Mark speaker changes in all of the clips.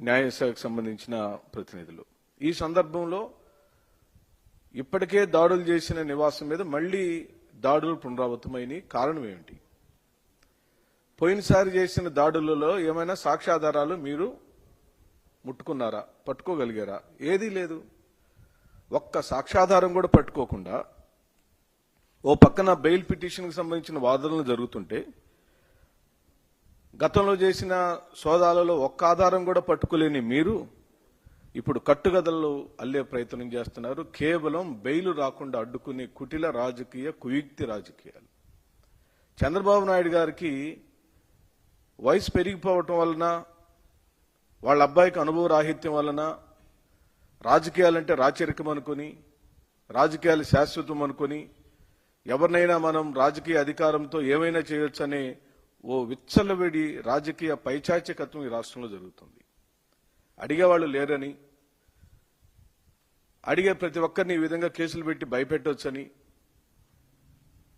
Speaker 1: న్యాయశాఖకు సంబంధించిన ప్రతినిధులు. ఈ సందర్భంలో ఇప్పటికే దాడులు చేసిన నివాసం మీద మళ్ళీ దాడులు పునరావృతమైనవి కారణం ఏమిటి? పోయినసారి చేసిన దాడులలో ఏమైనా సాక్ష్యాధారాలు మీరు ముట్టుకున్నారా? పట్టుకోగలిగారా? ఏదీ లేదు. ఒక్క సాక్ష్యాధారం కూడా పట్టుకోకుండా ఓ పక్కన బెయిల్ పిటిషన్కి సంబంధించిన వాదనలు జరుగుతుంటే గతంలో చేసిన సోదాలలో ఒక్క ఆధారం కూడా పట్టుకోలేని మీరు ఇప్పుడు కట్టుగదలు అల్లే ప్రయత్నం చేస్తున్నారు. కేవలం బెయిలు రాకుండా అడ్డుకునే కుటిల రాజకీయ కుయుక్తి రాజకీయాలు. చంద్రబాబు నాయుడు గారికి వయసు పెరిగిపోవటం వలన వాళ్ళ అబ్బాయికి అనుభవ రాహిత్యం వలన రాజకీయాలంటే రాచరికం అనుకొని రాజకీయాలు శాశ్వతం అనుకొని ఎవరినైనా మనం రాజకీయ అధికారంతో ఏమైనా చేయొచ్చనే ఓ విచ్చలవిడి రాజకీయ పైచాచికత్వం ఈ రాష్ట్రంలో జరుగుతుంది. అడిగేవాళ్ళు లేరని అడిగే ప్రతి ఒక్కరిని ఈ విధంగా కేసులు పెట్టి భయపెట్టొచ్చని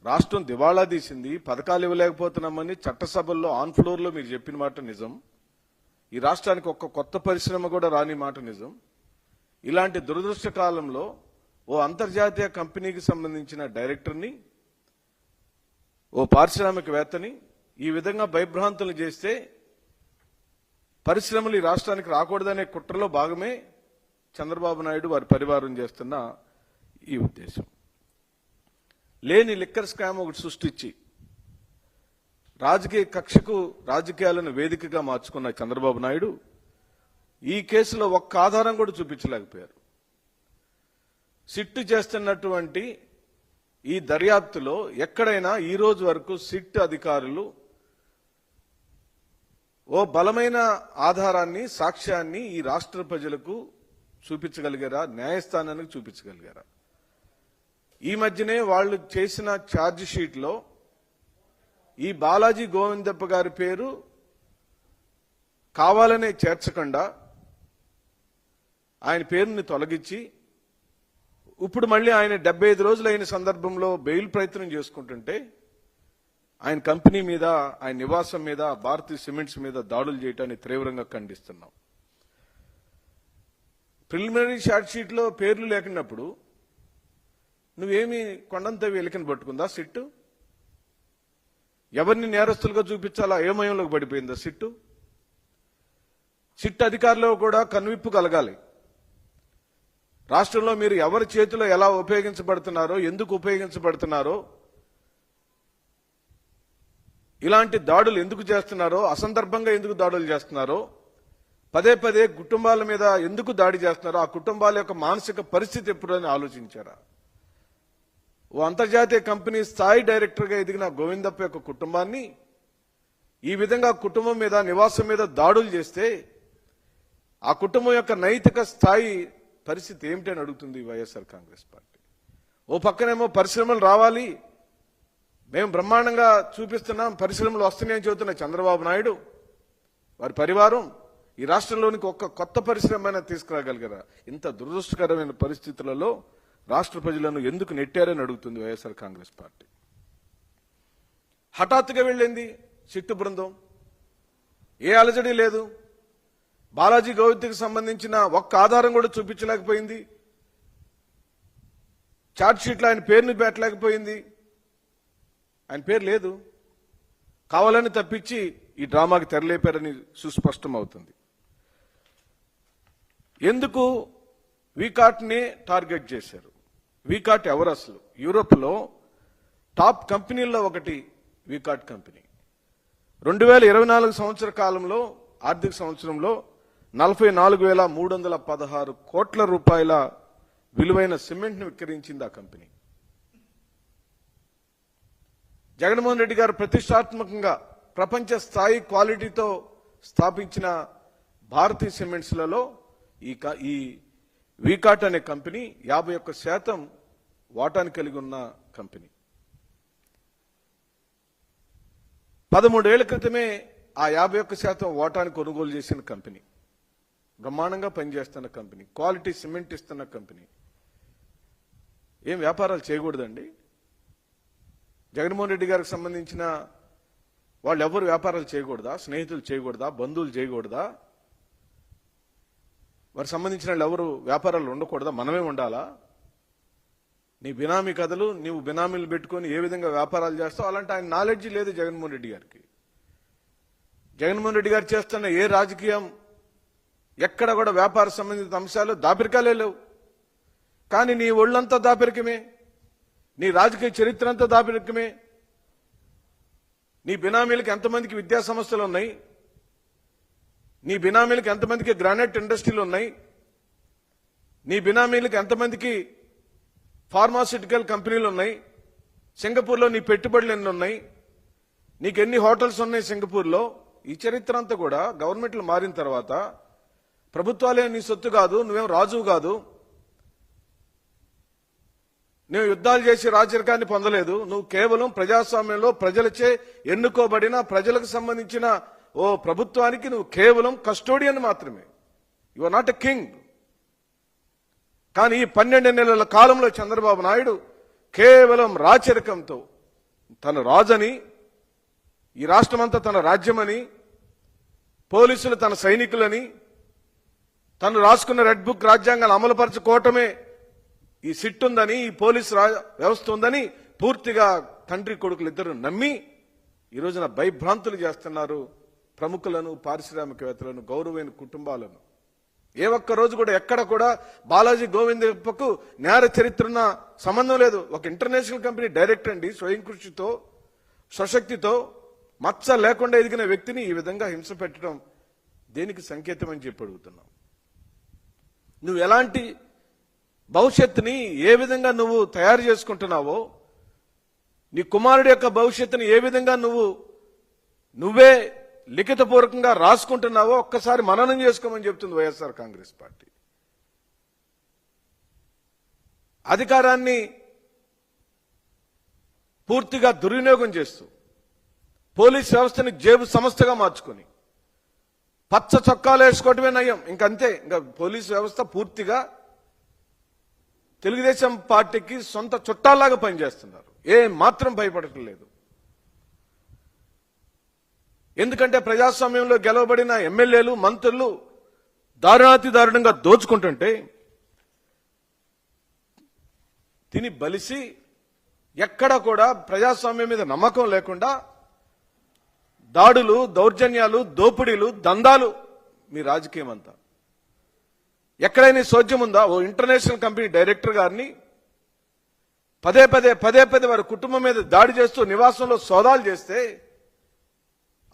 Speaker 1: రాష్ట్రం దివాళా తీసింది పథకాలు ఇవ్వలేకపోతున్నామని చట్టసభల్లో ఆన్ ఫ్లోర్లో మీరు చెప్పిన మాట నిజం. ఈ రాష్ట్రానికి ఒక్క కొత్త పరిశ్రమ కూడా రాని మాట నిజం. ఇలాంటి దురదృష్ట కాలంలో ఓ అంతర్జాతీయ కంపెనీకి సంబంధించిన డైరెక్టర్ని ఓ పారిశ్రామికవేత్తని ఈ విధంగా భయభ్రాంతులు చేస్తే పరిశ్రమలు ఈ రాష్ట్రానికి రాకూడదనే కుట్రలో భాగమే చంద్రబాబు నాయుడు వారి పరివారం చేస్తున్న ఈ ఉద్దేశం. లేని లిక్కర్ స్కామ్ ఒకటి సృష్టించి రాజకీయ కక్షకు రాజకీయాలను వేదికగా మార్చుకున్న చంద్రబాబు నాయుడు ఈ కేసులో ఒక్క ఆధారం కూడా చూపించలేకపోయారు. సిట్టు చేస్తున్నటువంటి ఈ దర్యాప్తులో ఎక్కడైనా ఈ రోజు వరకు సిట్ అధికారులు ఓ బలమైన ఆధారాన్ని సాక్ష్యాన్ని ఈ రాష్ట్ర ప్రజలకు చూపించగలిగారా? న్యాయస్థానానికి చూపించగలిగారా? ఈ మధ్యనే వాళ్ళు చేసిన ఛార్జ్ షీట్లో ఈ బాలాజీ గోవిందప్ప గారి పేరు కావాలనే చేర్చకుండా ఆయన పేరుని తొలగించి ఇప్పుడు మళ్ళీ ఆయన డెబ్బై ఐదు రోజులు అయిన సందర్భంలో బెయిల్ ప్రయత్నం చేసుకుంటుంటే ఆయన కంపెనీ మీద ఆయన నివాసం మీద భారతీయ సిమెంట్స్ మీద దాడులు చేయటాన్ని తీవ్రంగా ఖండిస్తున్నాం. ప్రిలిమినరీ షార్ట్షీట్లో పేర్లు లేకున్నప్పుడు నువ్వేమి కొండంత వెలికని పట్టుకుందా సిట్టు? ఎవరిని నేరస్తులుగా చూపించాలా? ఏమయంలోకి పడిపోయిందా సిట్టు? సిట్ అధికారులు కూడా కనువిప్పు కలగాలి. రాష్ట్రంలో మీరు ఎవరి చేతిలో ఎలా ఉపయోగించబడుతున్నారో ఎందుకు ఉపయోగించబడుతున్నారో ఇలాంటి దాడులు ఎందుకు చేస్తున్నారో అసందర్భంగా ఎందుకు దాడులు చేస్తున్నారో పదే పదే కుటుంబాల మీద ఎందుకు దాడి చేస్తున్నారో ఆ కుటుంబాల యొక్క మానసిక పరిస్థితి ఎప్పుడని ఆలోచించారా? ఓ అంతర్జాతీయ కంపెనీ స్థాయి డైరెక్టర్గా ఎదిగిన గోవిందప్ప యొక్క కుటుంబాన్ని ఈ విధంగా కుటుంబం మీద నివాసం మీద దాడులు చేస్తే ఆ కుటుంబం యొక్క నైతిక స్థాయి పరిస్థితి ఏమిటని అడుగుతుంది వైఎస్ఆర్ కాంగ్రెస్ పార్టీ. ఓ పక్కనేమో పరిశ్రమలు రావాలి మేము బ్రహ్మాండంగా చూపిస్తున్నాం పరిశ్రమలు వస్తున్నాయని చెబుతున్న చంద్రబాబు నాయుడు వారి పరివారం ఈ రాష్ట్రంలోనికి ఒక్క కొత్త పరిశ్రమ తీసుకురాగలిగారా? ఇంత దురదృష్టకరమైన పరిస్థితులలో రాష్ట్ర ప్రజలను ఎందుకు నెట్టారని అడుగుతుంది వైఎస్ఆర్ కాంగ్రెస్ పార్టీ. హఠాత్తుగా వెళ్ళింది చిట్టు బృందం. ఏ అలజడి లేదు. బాలాజీ గౌతికి సంబంధించిన ఒక్క ఆధారం కూడా చూపించలేకపోయింది. చార్జ్షీట్లో ఆయన పేరుని పెట్టలేకపోయింది. ఆయన పేరు లేదు. కావాలని తప్పించి ఈ డ్రామాకి తెరలేపారని సుస్పష్టం అవుతుంది ఎందుకు వీకాట్ని టార్గెట్ చేశారు? వీకాట్ ఎవరు అసలు? యూరోప్లో టాప్ కంపెనీల్లో ఒకటి వీకాట్ కంపెనీ. రెండు వేల ఇరవై నాలుగు సంవత్సర కాలంలో ఆర్థిక సంవత్సరంలో నలభై నాలుగు వేల మూడు వందల పదహారు కోట్ల రూపాయల విలువైన సిమెంట్ను విక్రయించింది ఆ కంపెనీ. జగన్మోహన్ రెడ్డి గారు ప్రతిష్టాత్మకంగా ప్రపంచ స్థాయి క్వాలిటీతో స్థాపించిన భారతీయ సిమెంట్స్లలో ఈ క- ఈ వీకాట్ అనే కంపెనీ యాభై ఒక్క శాతం వాటాను కలిగి ఉన్న కంపెనీ. పదమూడేళ్ళ క్రితమే ఆ యాభై ఒక్క శాతం వాటాను కొనుగోలు చేసిన కంపెనీ. బ్రహ్మాండంగా పనిచేస్తున్న కంపెనీ. క్వాలిటీ సిమెంట్ ఇస్తున్న కంపెనీ. ఏం వ్యాపారాలు చేయకూడదండి? జగన్మోహన్ రెడ్డి గారికి సంబంధించిన వాళ్ళు ఎవరు వ్యాపారాలు చేయకూడదా? స్నేహితులు చేయకూడదా? బంధువులు చేయకూడదా? వారికి సంబంధించిన వాళ్ళు ఎవరు వ్యాపారాలు ఉండకూడదా? మనమే ఉండాలా? నీ బినామీ కథలు నీవు బినామీలు పెట్టుకొని ఏ విధంగా వ్యాపారాలు చేస్తావు? అలాంటి ఆయన నాలెడ్జ్ లేదు జగన్మోహన్ రెడ్డి గారికి. జగన్మోహన్ రెడ్డి గారు చేస్తున్న ఏ రాజకీయం ఎక్కడ కూడా వ్యాపార సంబంధిత అంశాలు దాపిరికాలే లేవు. కానీ నీ ఒళ్ళంతా దాపిరికమే. నీ రాజకీయ చరిత్ర అంతా దాపిరకమే నీ బినామీలకు ఎంతమందికి విద్యా సంస్థలు ఉన్నాయి? నీ బినామీలకు ఎంతమందికి గ్రానైట్ ఇండస్ట్రీలు ఉన్నాయి? నీ బినామీలకు ఎంతమందికి ఫార్మాసిటికల్ కంపెనీలు ఉన్నాయి? సింగపూర్లో నీ పెట్టుబడులు ఎన్ని ఉన్నాయి? నీకు ఎన్ని హోటల్స్ ఉన్నాయి సింగపూర్లో? ఈ చరిత్ర అంతా కూడా గవర్నమెంట్లు మారిన తర్వాత ప్రభుత్వాలే నీ సొత్తు కాదు నువ్వేం రాజువు కాదు. నువ్వు యుద్ధాలు చేసి రాజరికాన్ని పొందలేదు. నువ్వు కేవలం ప్రజాస్వామ్యంలో ప్రజలచే ఎన్నుకోబడిన ప్రజలకు సంబంధించిన ఓ ప్రభుత్వానికి నువ్వు కేవలం కస్టోడియన్ మాత్రమే. You are not a king కానీ ఈ పన్నెండు నెలల కాలంలో చంద్రబాబు నాయుడు కేవలం రాచరికంతో తన రాజని ఈ రాష్ట్రమంతా తన రాజ్యమని పోలీసులు తన సైనికులని తను రాసుకున్న రెడ్ బుక్ రాజ్యాంగాన్ని అమలుపరచుకోవటమే ఈ సిట్ ఉందని ఈ పోలీస్ రా- వ్యవస్థ ఉందని పూర్తిగా తండ్రి కొడుకులు ఇద్దరు నమ్మి ఈ రోజున భయభ్రాంతులు చేస్తున్నారు ప్రముఖులను పారిశ్రామికవేత్తలను గౌరవైన కుటుంబాలను. ఏ ఒక్క రోజు కూడా ఎక్కడ కూడా బాలాజీ గోవిందప్పకు నేర చరిత్రన సంబంధం లేదు. ఒక ఇంటర్నేషనల్ కంపెనీ డైరెక్టర్ అండి స్వయం కృషితో స్వశక్తితో మచ్చ లేకుండా ఎదిగిన వ్యక్తిని ఈ విధంగా హింస పెట్టడం దేనికి సంకేతం అని చెప్పి అడుగుతున్నాం. నువ్వు ఎలాంటి భవిష్యత్తుని ఏ విధంగా నువ్వు తయారు చేసుకుంటున్నావో నీ కుమారుడి యొక్క భవిష్యత్తుని ఏ విధంగా నువ్వు నువ్వే లిఖితపూర్వకంగా రాసుకుంటున్నావో ఒక్కసారి మననం చేసుకోమని చెప్తుంది వైఎస్ఆర్ కాంగ్రెస్ పార్టీ. అధికారాన్ని పూర్తిగా దుర్వినియోగం చేస్తూ పోలీస్ వ్యవస్థని జేబు సంస్థగా మార్చుకొని పచ్చ చొక్కాలు వేసుకోవటమే నయం. ఇంకంతే. ఇంకా పోలీస్ వ్యవస్థ పూర్తిగా తెలుగుదేశం పార్టీకి సొంత చుట్టాల్లాగా పనిచేస్తున్నారు. ఏ మాత్రం భయపడటం లేదు. ఎందుకంటే ప్రజాస్వామ్యంలో గెలవబడిన ఎమ్మెల్యేలు మంత్రులు దారుణాతి దారుణంగా దోచుకుంటుంటే తిని బలిసి ఎక్కడ కూడా ప్రజాస్వామ్యం మీద నమ్మకం లేకుండా దాడులు దౌర్జన్యాలు దోపిడీలు దందాలు మీ రాజకీయం అంతా ఎక్కడైనా సోద్యం ఉందా? ఓ ఇంటర్నేషనల్ కంపెనీ డైరెక్టర్ గారిని పదే పదే పదే పదే వారి కుటుంబం మీద దాడి చేస్తూ నివాసంలో సోదాలు చేస్తే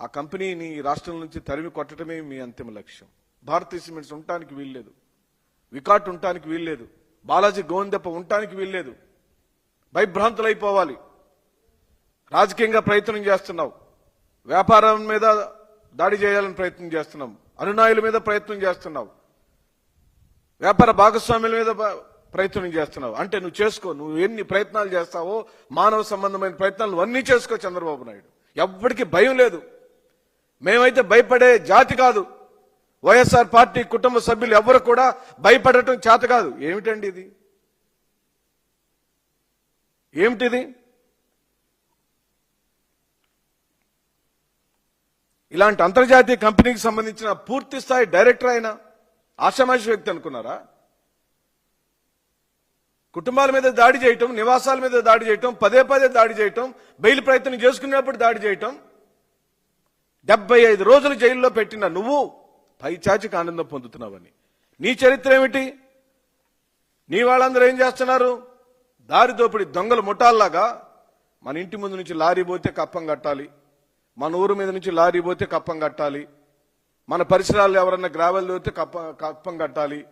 Speaker 1: ఆ కంపెనీని రాష్ట్రం నుంచి తరిమి కొట్టడమే మీ అంతిమ లక్ష్యం. భారతీయ సిమెంట్స్ ఉండటానికి వీల్లేదు. వికాట్ ఉండటానికి వీల్లేదు. బాలాజీ గోవిందప్ప ఉండటానికి వీల్లేదు. భయభ్రాంతులైపోవాలి. రాజకీయంగా ప్రయత్నం చేస్తున్నావు వ్యాపారం మీద దాడి చేయాలని ప్రయత్నం చేస్తున్నాం. అనునాయుల మీద ప్రయత్నం చేస్తున్నావు వ్యాపార భాగస్వాముల మీద ప్రయత్నం చేస్తున్నావు. అంటే నువ్వు చేసుకో నువ్వు ఎన్ని ప్రయత్నాలు చేస్తావో మానవ సంబంధమైన ప్రయత్నాలు అన్నీ చేసుకో చంద్రబాబు నాయుడు. ఎవ్వడికి భయం లేదు. మేమైతే భయపడే జాతి కాదు. వైఎస్ఆర్ పార్టీ కుటుంబ సభ్యులు ఎవరు కూడా భయపడటం చేత కాదు. ఏమిటండి ఇది? ఏమిటిది? ఇలాంటి అంతర్జాతీయ కంపెనీకి సంబంధించిన పూర్తి స్థాయి డైరెక్టర్ అయిన ఆషామాషి వ్యక్తి అనుకున్నారా? కుటుంబాల మీద దాడి చేయటం నివాసాల మీద దాడి చేయటం పదే పదే దాడి చేయటం బెయిల్ ప్రయత్నం చేసుకునేప్పుడు దాడి చేయటం డెబ్బై ఐదు రోజులు జైల్లో పెట్టిన నువ్వు పైచాచికి ఆనందం పొందుతున్నావని. నీ చరిత్ర ఏమిటి? నీ వాళ్ళందరూ ఏం చేస్తున్నారు? దారి దోపిడి దొంగల ముఠాల్లాగా మన ఇంటి ముందు నుంచి లారీ పోతే కప్పం కట్టాలి మన ఊరు మీద నుంచి లారీ పోతే కప్పం కట్టాలి మన పరిసరాల్లో ఎవరన్నా గ్రావెల్ పోతే కప్ప కప్పం కట్టాలి.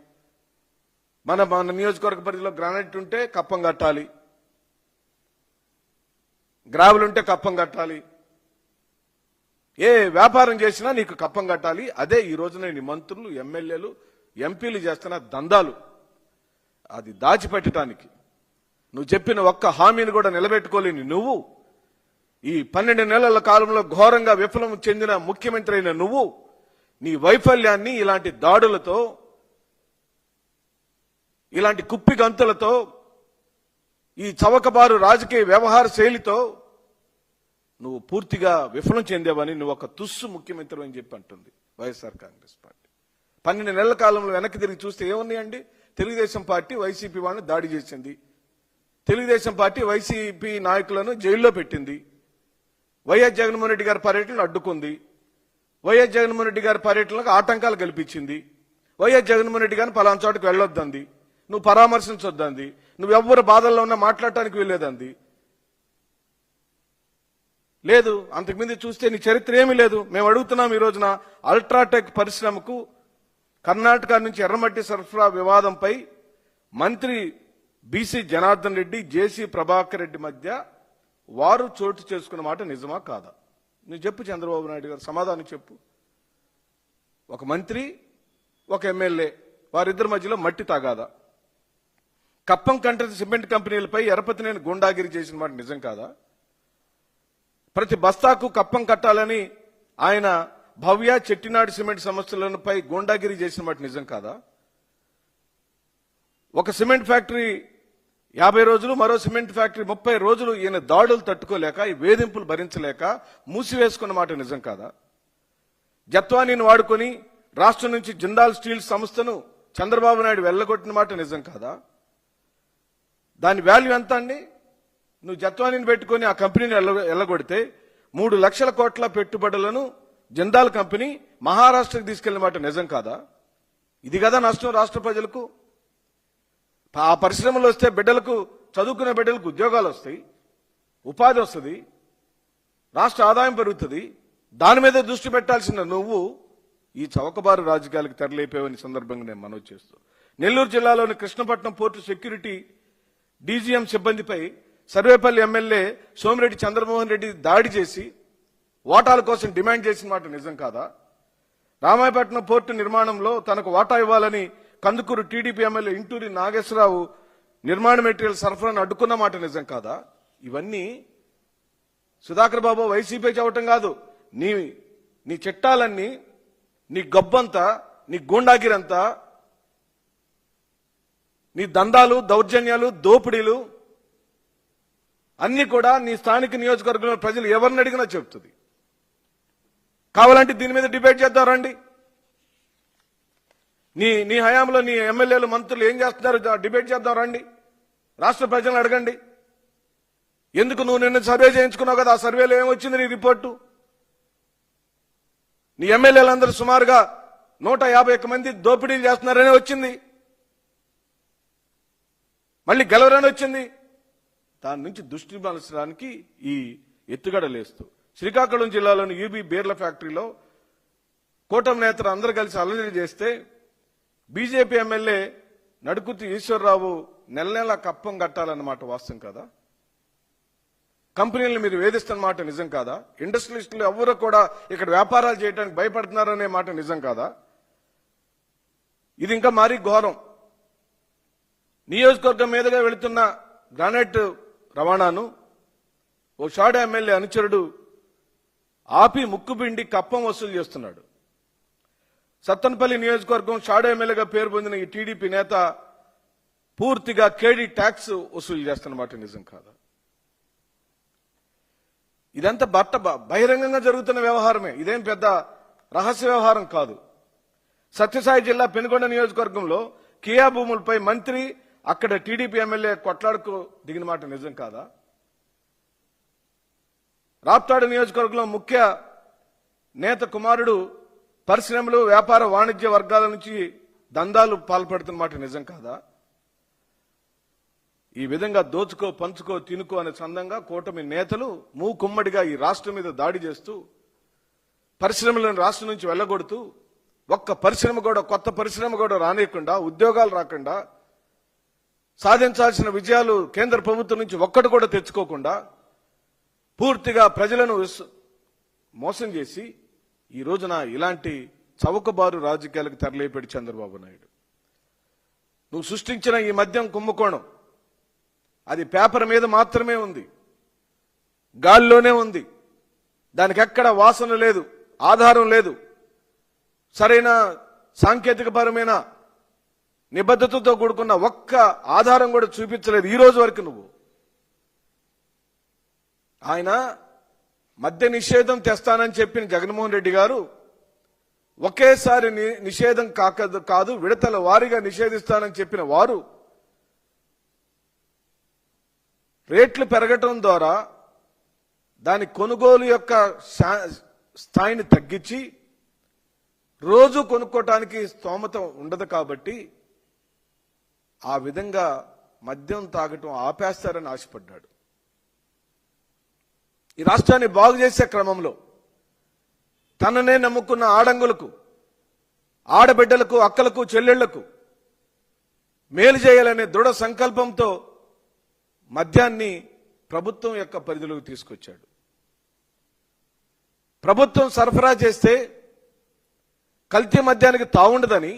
Speaker 1: మన మన నియోజకవర్గ పరిధిలో గ్రానైట్ ఉంటే కప్పం కట్టాలి. గ్రావెల్ ఉంటే కప్పం కట్టాలి. ఏ వ్యాపారం చేసినా నీకు కప్పం కట్టాలి. అదే ఈ రోజున మంత్రులు ఎమ్మెల్యేలు ఎంపీలు చేస్తున్న దందాలు. అది దాచిపెట్టడానికి నువ్వు చెప్పిన ఒక్క హామీని కూడా నిలబెట్టుకోలేని నువ్వు ఈ పన్నెండు నెలల కాలంలో ఘోరంగా విఫలం చెందిన ముఖ్యమంత్రి అయిన నువ్వు నీ వైఫల్యాన్ని ఇలాంటి దాడులతో ఇలాంటి కుప్పి గంతులతో ఈ చవకబారు రాజకీయ వ్యవహార శైలితో నువ్వు పూర్తిగా విఫలం చెందావని నువ్వు ఒక తుస్సు ముఖ్యమంత్రి అని చెప్పి అంటుంది వైఎస్ఆర్ కాంగ్రెస్ పార్టీ. పన్నెండు నెలల కాలంలో వెనక్కి తిరిగి చూస్తే ఏమున్నాయండి? తెలుగుదేశం పార్టీ వైసీపీ వాళ్ళని దాడి చేసింది. తెలుగుదేశం పార్టీ వైసీపీ నాయకులను జైల్లో పెట్టింది. వైఎస్ జగన్మోహన్ రెడ్డి గారి పర్యటనలు అడ్డుకుంది. వైఎస్ జగన్మోహన్ రెడ్డి గారి పర్యటనకు ఆటంకాలు కల్పించింది. వైఎస్ జగన్మోహన్ రెడ్డి గారిని పలానా చోటకి వెళ్ళొద్దంది. నువ్వు పరామర్శించొద్దంది. నువ్వు ఎవ్వరు బాధల్లో ఉన్నా మాట్లాడటానికి వెళ్ళేదంది లేదు అంతకుముందు చూస్తే నీ చరిత్ర ఏమీ లేదు. మేము అడుగుతున్నాం ఈ రోజున అల్ట్రాటెక్ పరిశ్రమకు కర్ణాటక నుంచి ఎర్రమట్టి సరఫరా వివాదంపై మంత్రి బీసీ జనార్దన్ రెడ్డి జేసీ ప్రభాకర్ రెడ్డి మధ్య వారు చోటు చేసుకున్న మాట నిజమా కాదా? నువ్వు చెప్పు చంద్రబాబు నాయుడు గారు సమాధానం చెప్పు. ఒక మంత్రి ఒక ఎమ్మెల్యే వారిద్దరి మధ్యలో మట్టి తాగాదా. కప్పం కంట్రీ సిమెంట్ కంపెనీలపై ఎరపతినేని గుండాగిరి చేసిన మాట నిజం కాదా? ప్రతి బస్తాకు కప్పం కట్టాలని ఆయన భవ్య చెట్టినాడు సిమెంట్ సంస్థలపై గుండాగిరి చేసిన మాట నిజం కాదా? ఒక సిమెంట్ ఫ్యాక్టరీ యాభై రోజులు మరో సిమెంట్ ఫ్యాక్టరీ ముప్పై రోజులు ఈయన దాడులు తట్టుకోలేక ఈ వేధింపులు భరించలేక మూసివేసుకున్న మాట నిజం కాదా? జత్వానీని వాడుకొని రాష్ట్రం నుంచి జిందాల్ స్టీల్ సంస్థను చంద్రబాబు నాయుడు వెళ్ళగొట్టిన మాట నిజం కాదా? దాని వాల్యూ ఎంత అండి? నువ్వు జత్వానీని పెట్టుకొని ఆ కంపెనీని వెళ్ళగొడితే మూడు లక్షల కోట్ల పెట్టుబడులను జిందాల్ కంపెనీ మహారాష్ట్రకు తీసుకెళ్ళిన మాట నిజం కాదా? ఇది కదా నష్టం రాష్ట్ర ప్రజలకు? ఆ పరిశ్రమలు వస్తే బిడ్డలకు చదువుకునే బిడ్డలకు ఉద్యోగాలు వస్తాయి ఉపాధి వస్తుంది రాష్ట్ర ఆదాయం పెరుగుతుంది. దాని మీద దృష్టి పెట్టాల్సిన నువ్వు ఈ చౌకబారు రాజకీయాలకు తెరలేపేవని సందర్భంగా నేను మనవి చేస్తూ. నెల్లూరు జిల్లాలోని కృష్ణపట్నం పోర్టు సెక్యూరిటీ డీజీఎం సిబ్బందిపై సర్వేపల్లి ఎమ్మెల్యే సోమిరెడ్డి చంద్రమోహన్ రెడ్డి దాడి చేసి ఓటాల కోసం డిమాండ్ చేసిన మాట నిజం కాదా? రామాయపట్నం పోర్టు నిర్మాణంలో తనకు వాటా ఇవ్వాలని కందుకూరు టీడీపీ ఎమ్మెల్యే ఇంటూరి నాగేశ్వరరావు నిర్మాణ మెటీరియల్ సరఫరాను అడ్డుకున్న మాట నిజం కాదా? ఇవన్నీ సుధాకర్ బాబు వైసీపీ చెప్పటం కాదు. నీ నీ చట్టాలన్నీ నీ గబ్బంతా నీ గూండాగిరంతా నీ దందాలు దౌర్జన్యాలు దోపిడీలు అన్ని కూడా నీ స్థానిక నియోజకవర్గంలో ప్రజలు ఎవరిని అడిగినా చెబుతుంది. కావాలంటే దీని మీద డిబేట్ చేద్దాం రండి. నీ నీ హయాంలో నీ ఎమ్మెల్యేలు మంత్రులు ఏం చేస్తున్నారు? డిబేట్ చేద్దాం రండి. రాష్ట్ర ప్రజలను అడగండి. ఎందుకు నువ్వు నిన్న సర్వే చేయించుకున్నావు కదా? ఆ సర్వేలో ఏమొచ్చింది నీ రిపోర్టు? నీ ఎమ్మెల్యేలందరూ సుమారుగా నూట యాభై ఒక్క మంది దోపిడీలు చేస్తున్నారని వచ్చింది. మళ్ళీ గెలవరని వచ్చింది. దాని నుంచి దృష్టి మలచడానికి ఈ ఎత్తుగడ లేస్తూ శ్రీకాకుళం జిల్లాలోని యూబీ బీర్ల ఫ్యాక్టరీలో కూటమి నేతలు అందరూ కలిసి అల్లరి చేస్తే బీజేపీ ఎమ్మెల్యే నడుకుతి ఈశ్వరరావు నెల నెల కప్పం కట్టాలన్నమాట వాస్తవం కదా? కంపెనీలు మీరు వేధిస్తున్నమాట నిజం కాదా? ఇండస్ట్రియలిస్టులు ఎవరు కూడా ఇక్కడ వ్యాపారాలు చేయడానికి భయపడుతున్నారనే మాట నిజం కాదా? ఇది ఇంకా మరీ ఘోరం. నియోజకవర్గం మీదుగా వెళుతున్న గ్రానైట్ రవాణాను ఓ షాడ్ ఎమ్మెల్యే అనుచరుడు ఆపి ముక్కుపిండి కప్పం వసూలు చేస్తున్నాడు. సత్తనపల్లి నియోజకవర్గం షాడో ఎమ్మెల్యేగా పేరు పొందిన ఈ టీడీపీ నేత పూర్తిగా కేడీ ట్యాక్స్ వసూలు చేస్తున్నమాట నిజం కాదా? ఇదంతా బట్ట బ- బహిరంగంగా జరుగుతున్న వ్యవహారమే. ఇదేం పెద్ద రహస్య వ్యవహారం కాదు. సత్యసాయి జిల్లా పెనుగొండ నియోజకవర్గంలో కియా భూములపై మంత్రి అక్కడ టీడీపీ ఎమ్మెల్యే కొట్లాడుకు దిగిన మాట నిజం కాదా? రాప్తాడు నియోజకవర్గంలో ముఖ్య నేత కుమారుడు పరిశ్రమలు వ్యాపార వాణిజ్య వర్గాల నుంచి దందాలు పాల్పడుతున్న మాట నిజం కాదా? ఈ విధంగా దోచుకో పంచుకో తినుకో అనే చందంగా కూటమి నేతలు మూకుమ్మడిగా ఈ రాష్ట్రం మీద దాడి చేస్తూ పరిశ్రమలను రాష్ట్రం నుంచి వెళ్ళగొడుతూ ఒక్క పరిశ్రమ కూడా కొత్త పరిశ్రమ కూడా రానియకుండా ఉద్యోగాలు రాకుండా సాధించాల్సిన విజయాలు కేంద్ర ప్రభుత్వం నుంచి ఒక్కటి కూడా తెచ్చుకోకుండా పూర్తిగా ప్రజలను మోసం చేసి ఈ రోజున ఇలాంటి చౌకబారు రాజకీయాలకు తెరలేపాడు చంద్రబాబు నాయుడు. నువ్వు సృష్టించిన ఈ మద్యం కుంభకోణం అది పేపర్ మీద మాత్రమే ఉంది. గాల్లోనే ఉంది. దానికి ఎక్కడ వాసన లేదు ఆధారం లేదు. సరైన సాంకేతికపరమైన నిబద్ధతతో కూడుకున్న ఒక్క ఆధారం కూడా చూపించలేదు ఈ రోజు వరకు నువ్వు. ఆయన మద్య నిషేధం తెస్తానని చెప్పిన జగన్మోహన్ రెడ్డి గారు ఒకేసారి ని- నిషేధం కాక కాదు విడతల వారీగా నిషేధిస్తానని చెప్పిన వారు రేట్లు పెరగటం ద్వారా దాని కొనుగోలు యొక్క స్థాయిని తగ్గించి రోజు కొనుక్కోటానికి స్తోమత ఉండదు కాబట్టి ఆ విధంగా మద్యం తాగటం ఆపేస్తారని ఆశపడ్డాడు. ఈ రాష్ట్రాన్ని బాగు చేసే క్రమంలో తననే నమ్ముకున్న ఆడంగులకు ఆడబిడ్డలకు అక్కలకు చెల్లెళ్ళకు మేలు చేయాలనే దృఢ సంకల్పంతో మద్యాన్ని ప్రభుత్వం యొక్క పరిధిలోకి తీసుకొచ్చాడు. ప్రభుత్వం సరఫరా చేస్తే కల్తీ మద్యానికి తావుండదని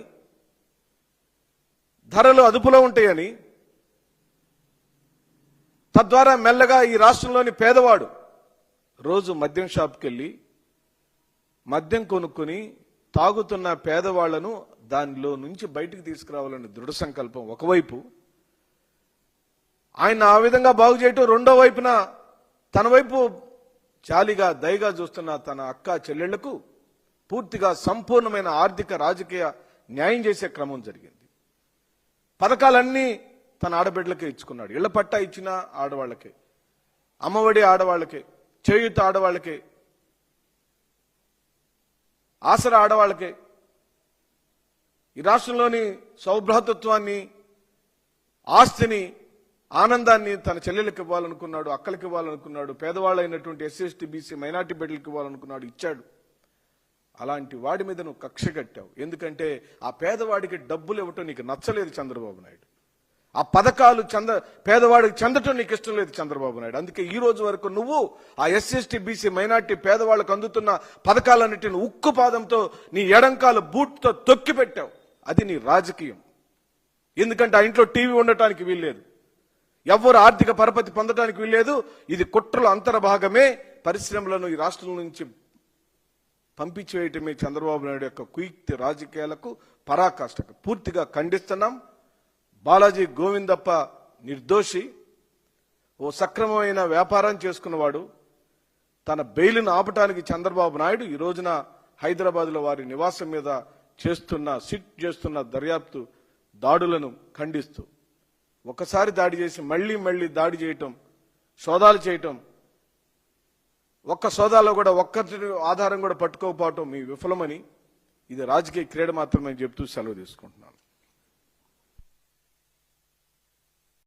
Speaker 1: ధరలు అదుపులో ఉంటాయని తద్వారా మెల్లగా ఈ రాష్ట్రంలోని పేదవాడు రోజు మద్యం షాప్కి వెళ్ళి మద్యం కొనుక్కొని తాగుతున్న పేదవాళ్ళను దానిలో నుంచి బయటికి తీసుకురావాలని దృఢ సంకల్పం ఒకవైపు. ఆయన ఆ విధంగా బాగు చేయటం రెండో వైపున తన వైపు జాలిగా దయగా చూస్తున్న తన అక్క చెల్లెళ్ళకు పూర్తిగా సంపూర్ణమైన ఆర్థిక రాజకీయ న్యాయం చేసే క్రమం జరిగింది. పథకాలన్నీ తన ఆడబిడ్డలకే ఇచ్చుకున్నాడు. ఇళ్ళ పట్టా ఇచ్చిన ఆడవాళ్ళకే అమ్మఒడి ఆడవాళ్ళకే చేయూత ఆడవాళ్ళకి ఆసరా ఆడవాళ్ళకే ఈ రాష్ట్రంలోని సౌభ్రాతత్వాన్ని ఆస్తిని ఆనందాన్ని తన చెల్లెలకు ఇవ్వాలనుకున్నాడు అక్కలకి ఇవ్వాలనుకున్నాడు పేదవాళ్ళైనటువంటి ఎస్సీఎస్టీ బీసీ మైనార్టీ బిడ్డలకు ఇవ్వాలనుకున్నాడు ఇచ్చాడు. అలాంటి వాడి మీద నువ్వు కక్ష కట్టావు. ఎందుకంటే ఆ పేదవాడికి డబ్బులు ఇవ్వటం నీకు నచ్చలేదు చంద్రబాబు నాయుడు. ఆ పథకాలు చంద పేదవాడికి చెందటం నీకు ఇష్టం లేదు చంద్రబాబు నాయుడు. అందుకే ఈ రోజు వరకు నువ్వు ఆ ఎస్సీ బీసీ మైనార్టీ పేదవాళ్ళకు అందుతున్న పథకాలన్నిటిని ఉక్కు పాదంతో నీ ఎడంకాలు బూట్తో తొక్కి పెట్టావు. అది నీ రాజకీయం. ఎందుకంటే ఆ ఇంట్లో టీవీ ఉండటానికి వీల్లేదు. ఎవ్వరు ఆర్థిక పరపతి పొందడానికి వీల్లేదు. ఇది కుట్రల అంతర్భాగమే పరిశ్రమలను ఈ రాష్ట్రం నుంచి పంపించేయటమే చంద్రబాబు నాయుడు యొక్క కుయుక్తి రాజకీయాలకు పరాకాష్ఠకు పూర్తిగా ఖండిస్తున్నాం. బాలాజీ గోవిందప్ప నిర్దోషి ఓ సక్రమమైన వ్యాపారం చేసుకున్నవాడు. తన బెయిల్ను ఆపటానికి చంద్రబాబు నాయుడు ఈ రోజున హైదరాబాద్లో వారి నివాసం మీద చేస్తున్న సిట్ చేస్తున్న దర్యాప్తు దాడులను ఖండిస్తూ ఒకసారి దాడి చేసి మళ్ళీ మళ్ళీ దాడి చేయటం సోదాలు చేయటం ఒక్క సోదాలో కూడా ఒక్కటి ఆధారం కూడా పట్టుకోకపోవటం మీ విఫలమని ఇది రాజకీయ క్రీడ మాత్రమే చెప్తూ సెలవు తీసుకుంటున్నాను.